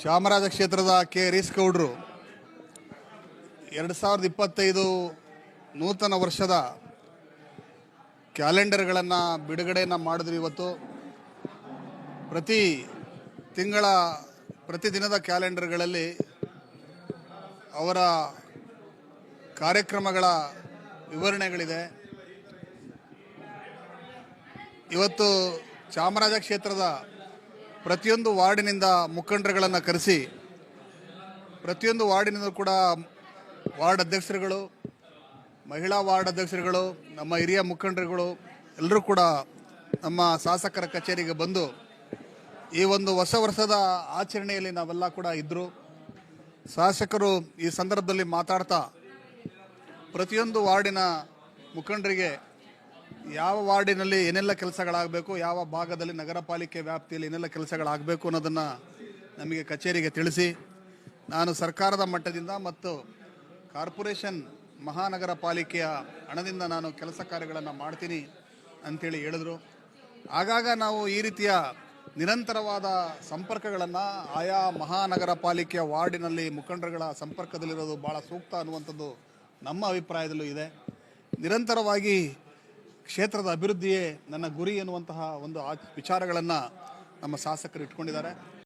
ಚಾಮರಾಜ ಕ್ಷೇತ್ರದ ಕೆ ಹರೀಶ್ ಗೌಡ್ರು ಎರಡು ಸಾವಿರದ ಇಪ್ಪತ್ತೈದು ನೂತನ ವರ್ಷದ ಕ್ಯಾಲೆಂಡರ್ಗಳನ್ನು ಬಿಡುಗಡೆಯನ್ನು ಮಾಡಿದ್ರು ಇವತ್ತು. ಪ್ರತಿ ತಿಂಗಳ ಪ್ರತಿದಿನದ ಕ್ಯಾಲೆಂಡರ್ಗಳಲ್ಲಿ ಅವರ ಕಾರ್ಯಕ್ರಮಗಳ ವಿವರಣೆಗಳಿದೆ. ಇವತ್ತು ಚಾಮರಾಜ ಕ್ಷೇತ್ರದ ಪ್ರತಿಯೊಂದು ವಾರ್ಡಿನಿಂದ ಮುಖಂಡರುಗಳನ್ನು ಕರೆಸಿ, ಪ್ರತಿಯೊಂದು ವಾರ್ಡಿನಿಂದ ಕೂಡ ವಾರ್ಡ್ ಅಧ್ಯಕ್ಷರುಗಳು, ಮಹಿಳಾ ವಾರ್ಡ್ ಅಧ್ಯಕ್ಷರುಗಳು, ನಮ್ಮ ಹಿರಿಯ ಮುಖಂಡರುಗಳು, ಎಲ್ಲರೂ ಕೂಡ ನಮ್ಮ ಶಾಸಕರ ಕಚೇರಿಗೆ ಬಂದು ಈ ಒಂದು ಹೊಸ ವರ್ಷದ ಆಚರಣೆಯಲ್ಲಿ ನಾವೆಲ್ಲ ಕೂಡ ಇದ್ದರು ಶಾಸಕರು ಈ ಸಂದರ್ಭದಲ್ಲಿ ಮಾತಾಡ್ತಾ ಪ್ರತಿಯೊಂದು ವಾರ್ಡಿನ ಮುಖಂಡರಿಗೆ ಯಾವ ವಾರ್ಡಿನಲ್ಲಿ ಏನೆಲ್ಲ ಕೆಲಸಗಳಾಗಬೇಕು, ಯಾವ ಭಾಗದಲ್ಲಿ ನಗರ ಪಾಲಿಕೆ ವ್ಯಾಪ್ತಿಯಲ್ಲಿ ಏನೆಲ್ಲ ಕೆಲಸಗಳಾಗಬೇಕು ಅನ್ನೋದನ್ನು ನಮಗೆ ಕಚೇರಿಗೆ ತಿಳಿಸಿ, ನಾನು ಸರ್ಕಾರದ ಮಟ್ಟದಿಂದ ಮತ್ತು ಕಾರ್ಪೊರೇಷನ್ ಮಹಾನಗರ ಪಾಲಿಕೆಯ ಹಣದಿಂದ ನಾನು ಕೆಲಸ ಕಾರ್ಯಗಳನ್ನು ಮಾಡ್ತೀನಿ ಅಂಥೇಳಿ ಹೇಳಿದ್ರು. ಆಗಾಗ ನಾವು ಈ ರೀತಿಯ ನಿರಂತರವಾದ ಸಂಪರ್ಕಗಳನ್ನು ಆಯಾ ಮಹಾನಗರ ಪಾಲಿಕೆಯ ವಾರ್ಡಿನಲ್ಲಿ ಮುಖಂಡರುಗಳ ಸಂಪರ್ಕದಲ್ಲಿರೋದು ಭಾಳ ಸೂಕ್ತ ಅನ್ನುವಂಥದ್ದು ನಮ್ಮ ಅಭಿಪ್ರಾಯದಲ್ಲೂ ಇದೆ. ನಿರಂತರವಾಗಿ ಕ್ಷೇತ್ರದ ಅಭಿವೃದ್ಧಿಯೇ ನನ್ನ ಗುರಿ ಎನ್ನುವಂತಹ ಒಂದು ಆ ವಿಚಾರಗಳನ್ನು ನಮ್ಮ ಶಾಸಕರು ಇಟ್ಕೊಂಡಿದ್ದಾರೆ.